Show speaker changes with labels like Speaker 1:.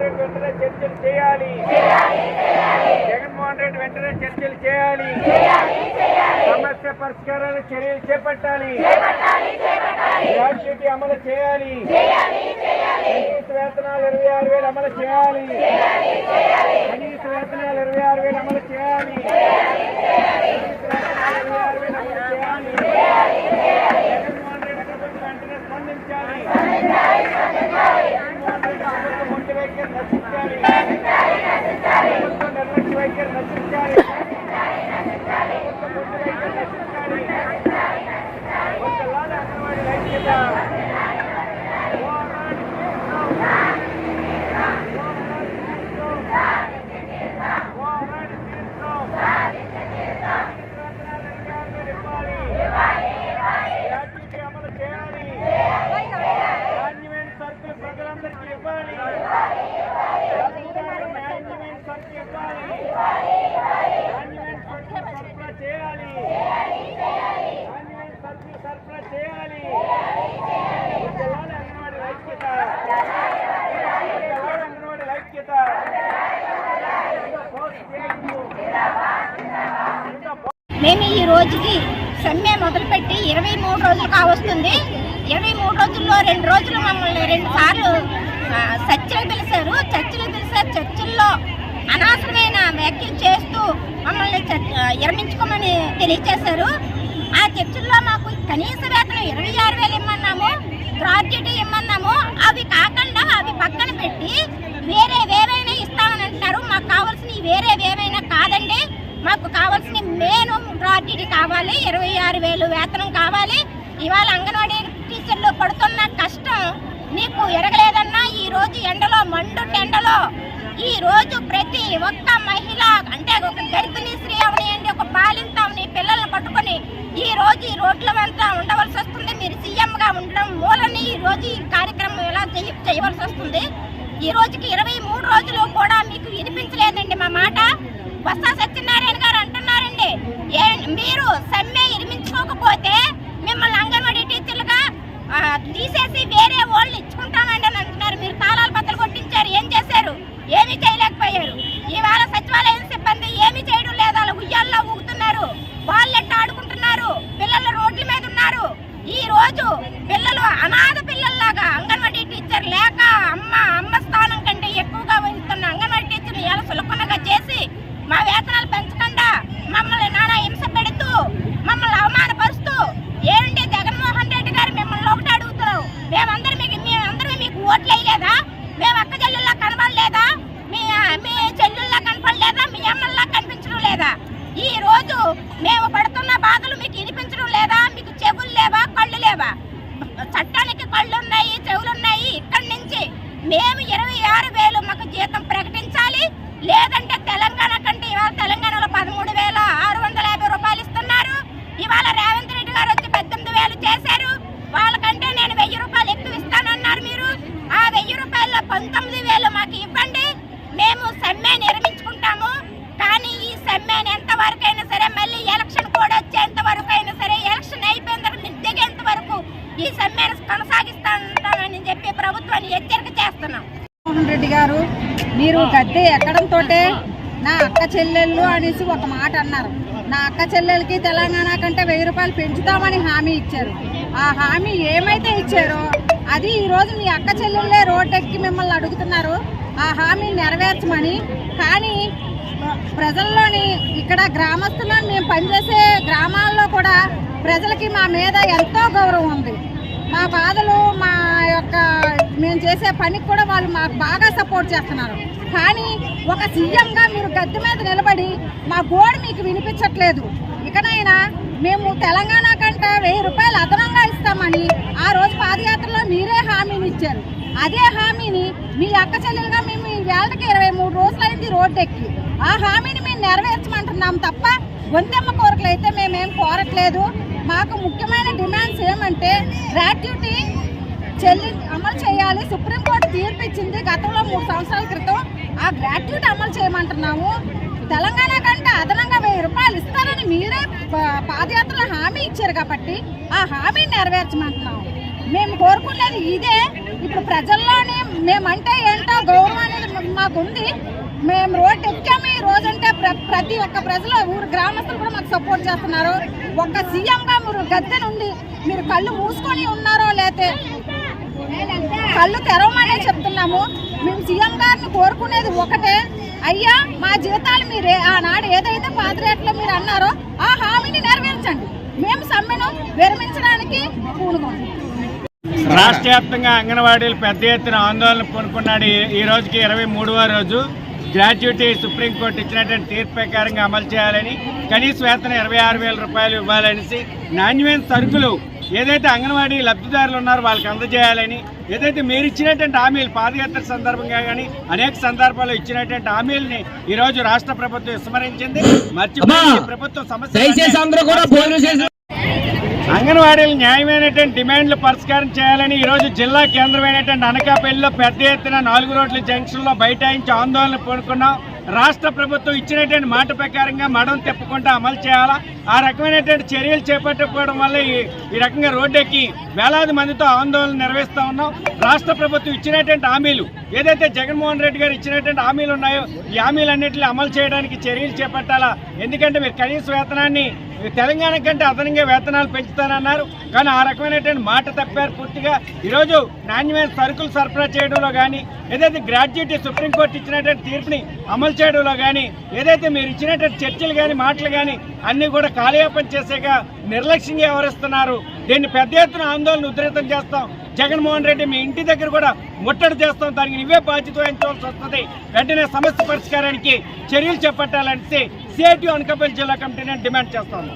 Speaker 1: వెంటనే చర్చలు చేయాలి. జగన్మోహన్ రెడ్డి వెంటనే చర్చలు చేయాలి. సమస్య పరిష్కారాలు చర్యలు చేపట్టాలి. గ్రాట్యుటీ అమలు చేయాలి. కనీస వేతనాలు ఇరవై ఆరు వేలు అమలు చేయాలి. కనీస వేతనాలు ఇరవై ఆరు వేలు అమలు చేయాలి కనీస వేతనాలు ఇరవై ఆరు వేలు అమలు చేయాలి జగన్మోహన్ రెడ్డి ప్రభుత్వం వెంటనే స్పందించాలి జగన్మోహన్ రెడ్డి ప్రభుత్వం మొండి వైఖరి నశించాలి ప్రభుత్వం నిర్లక్ష్య వైఖరి నశించాలి ప్రభుత్వం మొండి వైఖరి నశించాలి ఒకలాగా అంగన్వాడీ ఐక్యత అమలు చేయాలి నాణ్యమైన సరుకులు ప్రజలందరికీ ఇవ్వాలి ప్రభుత్వాలు నాణ్యమైన సరుకు ఇవ్వాలి నాణ్యమైన సరుకులు సరఫరా చేయాలి నాణ్యమైన సరుకులు సరఫరా చేయాలి ఒకలాగా అంగన్వాడీ ఐక్యత ఒకలాగా అంగన్వాడీ ఐక్యత పోస్ట్ చేయకు. ఇంకా
Speaker 2: మేము ఈ రోజుకి సమ్మె మొదలుపెట్టి ఇరవై మూడు రోజులు కావస్తుంది. ఇరవై మూడు రోజుల్లో రెండు రోజులు మమ్మల్ని రెండు సార్లు చర్చలు పిలిచారు. చర్చలు పిలిచారు చర్చల్లో అనవసరమైన వ్యాఖ్యలు చేస్తూ మమ్మల్ని విరమించుకోమని తెలియచేశారు. ఆ చర్చల్లో మాకు కనీస వేతనం ఇరవై ఆరు వేలు ఇమ్మన్నాము. గ్రాడ్యుయేట్ ఇమ్మన్నాము. అవి కాకుండా అవి పక్కన పెట్టి వేరే వేరే అంటున్నారు. మాకు కావాల్సినవి వేరే ఏమైనా కాదండి. మాకు కావాల్సిన మెయిన్ గ్రాడ్యుటీ కావాలి. ఇరవై ఆరు వేలు వేతనం కావాలి. ఇవాళ అంగన్వాడీ టీచర్లు పడుతున్న కష్టం నీకు ఎరగలేదన్నా ఈ రోజు ఎండలో మండు ఎండలో ఈ రోజు ప్రతి ఒక్క మహిళ అంటే ఒక గర్భిణీ స్త్రీ అవనియండి ఒక బాలింత అవని పిల్లల్ని పట్టుకొని ఈ రోజు ఈ రోడ్ల వెంట ఉండవలసి వస్తుంది. మీరు సీఎంగా ఉండడం మూలని ఈ రోజు ఈ కార్యక్రమం ఎలా చేయ- చేయవలసి వస్తుంది. ఈ రోజుకి ఇరవై మూడు రోజులు కూడా వినిపించలేదండి మా మాట. బొత్స సత్యనారాయణ గారు అంటున్నారండి. మీరు సమ్మె ఇరిమించుకోకపోతే మిమ్మల్ని అంగన్వాడీ టీచర్లుగా తీసేసి వేరే వాళ్ళు ఇచ్చుకుంటామండి అని అంటున్నారు. మీరు తాళాలు బద్దలు కొట్టించారు. ఏం చేశారు? ఏమీ చేయలేకపోయారు. ఇవాళ సచివాలయం సిబ్బంది ఏమీ చేయడం లేదు వాళ్ళు ఉయ్యాల్లో ఊగుతున్నారు వాళ్ళు ఎట్ట ఆడుకుంటున్నారు పిల్లలు రోడ్ల మీద ఉన్నారు ఈ రోజు పిల్లలు అనాథ పిల్లల్లాగా అంగన్వాడీ టీచర్ లేక అమ్మ అమ్మ స్థానం కంటే ఎక్కువగా వహిస్తున్న అంగన్వాడీ టీచర్ని ఎలా సులభంగా చేసి మా వేతనాలు పెంచకుండా మమ్మల్ని నానా హింస పెడుతూ మమ్మల్ని అవమానపరుస్తూ ఏంటి జగన్మోహన్ రెడ్డి గారు మిమ్మల్ని ఒకటి అడుగుతున్నాం మేమందరం మీకు మేమందరం మీకు ఓట్లు వేయలేదా మేము అక్క చెల్లెల్లా కనబడలేదా మీ మీ చెల్లెల్లా కనపడలేదా మీ అమ్మల్లా కనిపించడం లేదా ఈ రోజు మేము పడుతున్న బాధలు మీకు వినిపించడం లేదా? మీకు చెవులు లేవా? కళ్ళు లేవా? చట్టానికి కళ్ళు ఉన్నాయి చెవులు ఉన్నాయి ఇక్కడి నుంచి. మేము ఇరవై ఆరు వేలు మాకు జీతం ప్రకటించాలి. లేదంటే తెలంగాణ కంటే ఇవాళ తెలంగాణలో పదమూడు వేల ఆరు వందల యాభై రూపాయలు ఇస్తున్నారు ఇవాళ రేవంత్ రెడ్డి గారు వచ్చి పద్దెనిమిది వేలు చేశారు వాళ్ళకంటే నేను వెయ్యి రూపాయలు ఎక్కువ ఇస్తానన్నారు మీరు ఆ వెయ్యి రూపాయల్లో పంతొమ్మిది వేలు మాకు ఇవ్వండి మేము సమ్మె నిర్మించుకుంటాము కానీ ఈ సమ్మెని ఎంతవరకైనా సరే మళ్ళీ ఎలక్షన్ కూడా వచ్చేంత వరకు అయినా సరే ఎలక్షన్ అయిపోయిన తర్వాత దిగేంత వరకు ఈ సమ్మెను కొనసాగిస్తామని చెప్పి ప్రభుత్వాన్ని హెచ్చరిక చేస్తున్నాం.
Speaker 3: జగన్మోహన్ రెడ్డి గారు మీరు గద్దె ఎక్కడంతో నా అక్క చెల్లెళ్ళు అనేసి ఒక మాట అన్నారు. నా అక్క చెల్లెలకి తెలంగాణ కంటే వెయ్యి రూపాయలు పెంచుతామని హామీ ఇచ్చారు. ఆ హామీ ఏమైతే ఇచ్చారో అది ఈరోజు మీ అక్క చెల్లెళ్ళే రోడ్డు ఎక్కి మిమ్మల్ని అడుగుతున్నారు. ఆ హామీ నెరవేర్చమని కానీ ప్రజల్లోని ఇక్కడ గ్రామస్తులు మేము పనిచేసే గ్రామాల్లో కూడా ప్రజలకి మా మీద ఎంతో గౌరవం ఉంది. మా బాధలు మా యొక్క మేము చేసే పనికి కూడా వాళ్ళు మాకు బాగా సపోర్ట్ చేస్తున్నారు. కానీ ఒక సీఎంగా మీరు గద్దె మీద నిలబడి మా గోడు మీకు వినిపించట్లేదు. ఇకనైనా మేము తెలంగాణ కంటే వెయ్యి రూపాయలు అదనంగా ఇస్తామని ఆ రోజు పాదయాత్రలో మీరే హామీని ఇచ్చారు అదే హామీని మీ అక్క చెల్లెలుగా మేము ఈ వేళకి ఇరవై మూడు రోజులైంది రోడ్డు ఆ హామీని మేము నెరవేర్చమంటున్నాం తప్ప గొంతెమ్మ కోరికలు అయితే మేమేం కోరట్లేదు. మాకు ముఖ్యమైన డిమాండ్స్ ఏమంటే గ్రాట్యుటీ చెల్లి అమలు చేయాలి. సుప్రీంకోర్టు తీర్పు ఇచ్చింది గతంలో మూడు సంవత్సరాల క్రితం. ఆ గ్రాట్యుటీ అమలు చేయమంటున్నాము. తెలంగాణ కంటే అదనంగా వెయ్యి రూపాయలు ఇస్తారని మీరే పాదయాత్రలో హామీ ఇచ్చారు కాబట్టి ఆ హామీని నెరవేర్చమంటున్నాము. మేము కోరుకునేది ఇదే. ఇప్పుడు ప్రజల్లోనే మేమంటే ఏంటో గౌరవం అనేది మాకుంది. మేము రోడ్డు ఎక్కాము ఈ రోజంటే ప్ర- ప్రతి ఒక్క ప్రజలు ఊరు గ్రామస్తులు కూడా మాకు సపోర్ట్ చేస్తున్నారు. ఒక్క సీఎంగా మీరు గద్దె నుండి మీరు కళ్ళు మూసుకొని ఉన్నారో లేతే కళ్ళు తెరవమనే చెప్తున్నాము. మేము సీఎం గారిని కోరుకునేది ఒకటే. అయ్యా మా జీతాలు మీరే ఆనాడు ఏదైతే పాత్రేట్లో మీరు అన్నారో ఆ హామీని నెరవేర్చండి. మేము సమ్మెను విరమించడానికి పూనుకోండి.
Speaker 1: రాష్ట్ర వ్యాప్తంగా అంగన్వాడీలు పెద్ద ఎత్తున ఆందోళన పూనుకున్నాడు ఈ రోజుకి ఇరవై మూడవ రోజు. గ్రాడ్యుయేటీ సుప్రీంకోర్టు ఇచ్చినటువంటి తీర్పు ప్రకారంగా అమలు చేయాలని కనీస వేతనం ఇరవై ఆరు వేల రూపాయలు ఇవ్వాలనేసి నాణ్యమైన సరుకులు ఏదైతే అంగన్వాడీ లబ్ధిదారులు ఉన్నారో వాళ్ళకి అందజేయాలని ఏదైతే మీరు ఇచ్చినటువంటి హామీలు పాదయాత్ర సందర్భంగా కానీ అనేక సందర్భాల్లో ఇచ్చినటువంటి హామీలని ఈ రోజు రాష్ట్ర ప్రభుత్వం విస్మరించింది. మర్చిపోయి ప్రభుత్వం సమస్య అంగన్వాడీలు న్యాయమైనటువంటి డిమాండ్లు పరిష్కారం చేయాలని ఈరోజు జిల్లా కేంద్రమైనటువంటి అనకాపల్లిలో పెద్ద ఎత్తున నాలుగు రోడ్ల జంక్షన్లో బైఠాయించి ఆందోళన పూనుకున్నాం రాష్ట్ర ప్రభుత్వం ఇచ్చినటువంటి మాట ప్రకారంగా మడం తిప్పకుండా అమలు చేయాలా? ఆ రకమైనటువంటి చర్యలు చేపట్టకపోవడం వల్ల ఈ ఈ రకంగా రోడ్డెక్కి వేలాది మందితో ఆందోళన నిర్వహిస్తూ ఉన్నాం. రాష్ట్ర ప్రభుత్వం ఇచ్చినటువంటి హామీలు ఏదైతే జగన్మోహన్ రెడ్డి గారు ఇచ్చినటువంటి హామీలు ఉన్నాయో ఈ హామీలన్నింటినీ అమలు చేయడానికి చర్యలు చేపట్టాలా? ఎందుకంటే మీరు కనీస వేతనాన్ని తెలంగాణ కంటే అదనంగా వేతనాలు పెంచుతానన్నారు. కానీ ఆ రకమైనటువంటి మాట తప్పారు పూర్తిగా. ఈరోజు నాణ్యమైన సరుకులు సరఫరా చేయడంలో కానీ ఏదైతే గ్రాడ్యుయేటీ సుప్రీంకోర్టు ఇచ్చినటువంటి తీర్పుని అమలు చేయడంలో కానీ ఏదైతే మీరు ఇచ్చినటువంటి చర్చలు కానీ మాటలు కానీ అన్నీ కూడా కాలయాపన చేసేగా నిర్లక్ష్యంగా వ్యవహరిస్తున్నారు. దీన్ని పెద్ద ఎత్తున ఆందోళన ఉధృతం చేస్తాం. జగన్మోహన్ రెడ్డి మీ ఇంటి దగ్గర కూడా ముట్టడి చేస్తాం. దానికి నువ్వే బాధ్యత వహించవలసి వస్తుంది. వెంటనే సమస్య పరిష్కారానికి చర్యలు చేపట్టాలంటే సిఐటి అనకాపల్లి జిల్లా కమిటీని డిమాండ్ చేస్తాను